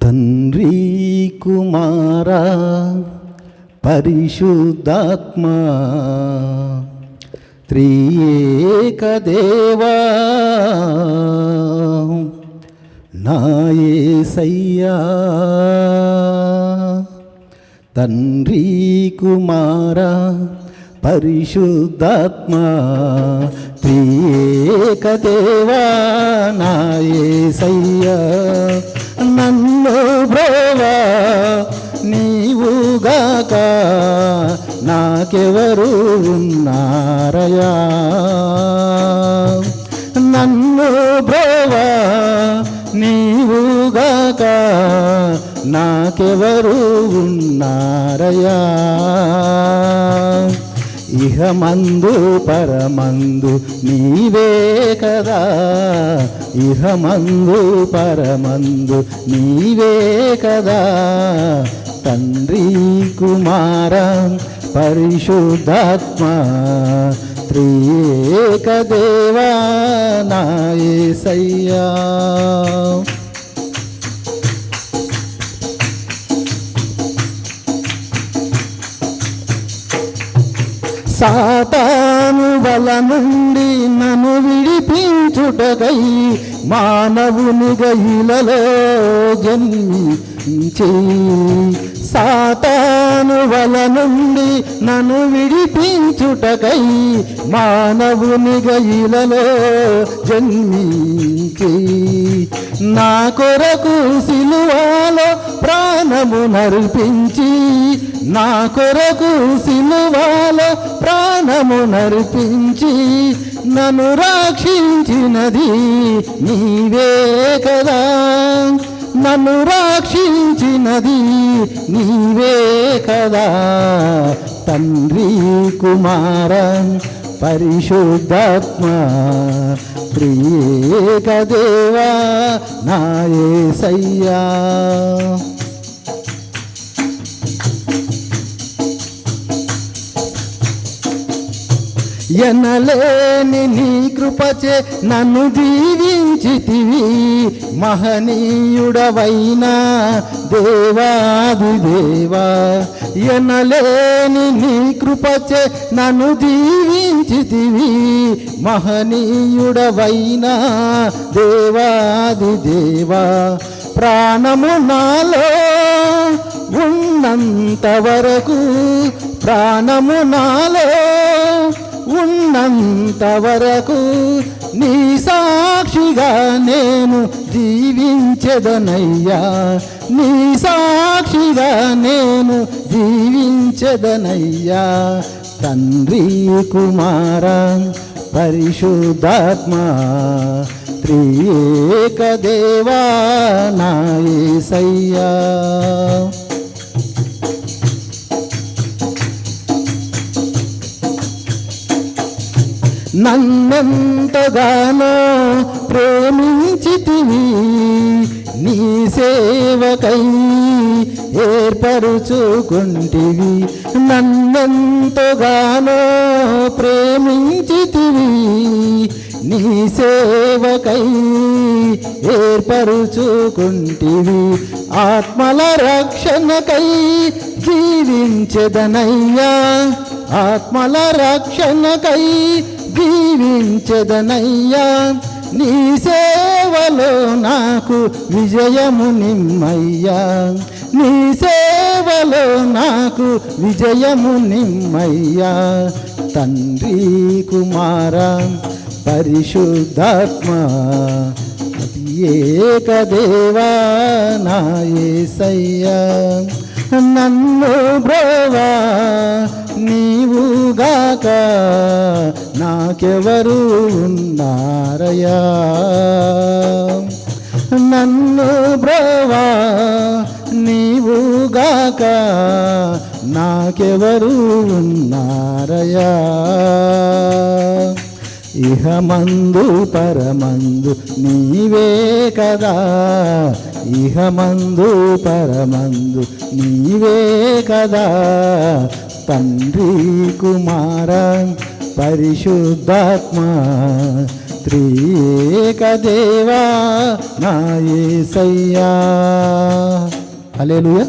తండ్రి కుమార పరిశుద్ధాత్మ త్రియేక దేవా నాయసయ్యా తండ్రి కుమార పరిశుద్ధాత్మ త్రియేక దేవా నాయసయ్యా నాకెవరు ఉన్నారయా నన్ను బ్రోవా నీవుగాక నాకెవరు ఉన్నారయా ఇహమందు పరమందు నీవే కదా? ఇహమందు పరమందు నీవే కదా? తండ్రి కుమార పరిశుద్ధాత్మా త్రియేక నాయసయ్యా. సాతాను బల నుండి నన్ను విడిపించుటకై మానవుని ఇలలో జన్మించి సాతాను బల నుండి నన్ను విడిపించుటకై మానవుని గయిలలో జన్మించి నా కొరకు సిలువాలో ప్రాణము నర్పించి నా కొరకు సిలువాలో ప్రాణము నర్పించి నన్ను రక్షించినది నీవే కదా. నన్ను రక్షించినది నీవే కదా. తండ్రి కుమార పరిశుద్ధాత్మ ప్రియేక దేవా నాయే సయ్యా ఎనలేని నీ కృపచే నన్ను దీవించితివి. మహనీయుడవైనా దేవాది దేవా. ఎనలేని నీ కృపచే నన్ను దీవించితివి. మహనీయుడవైనా దేవాది దేవా. ప్రాణము నాలో ఉన్నంత వరకు ప్రాణము నాలో ఉన్నంత వరకు నీ సాక్షిగా నేను జీవించదనయ్యా. నీ సాక్షిగా నేను జీవించదనయ్యా. తండ్రి కుమార పరిశుద్ధాత్మ త్రియేక దేవా నాయసయ్యా నన్నంతగానో ప్రేమించితివి నీ సేవకై ఏర్పరుచుకుంటివి. నన్నంతగానో ప్రేమించితివి నీ సేవకై ఏర్పరుచుకుంటివి. ఆత్మల రక్షణకై జీవించదనయ్యా. ఆత్మల రక్షణకై జీవించదనయ్యా నీ సేవలో నాకు విజయము నిమ్మయ్యా. నీ సేవలో నాకు విజయము నిమ్మయ్యా. తండ్రి కుమార పరిశుద్ధాత్మ అది ఏకదేవా నాయసయ్యా నన్ను బ్రోవా నీవుగాక నాకెవరు ఉన్నారయా నన్ను బ్రవా నీవుగాక నాకెవరు ఉన్నారయా ఇహమందు పరమందు నీవే కదా ఇహమందు పరమందు నీవే కదా తండ్రి కుమార పరిశుద్ధాత్మ త్రియేక దేవా నా యేసయ్యా హల్లెలూయా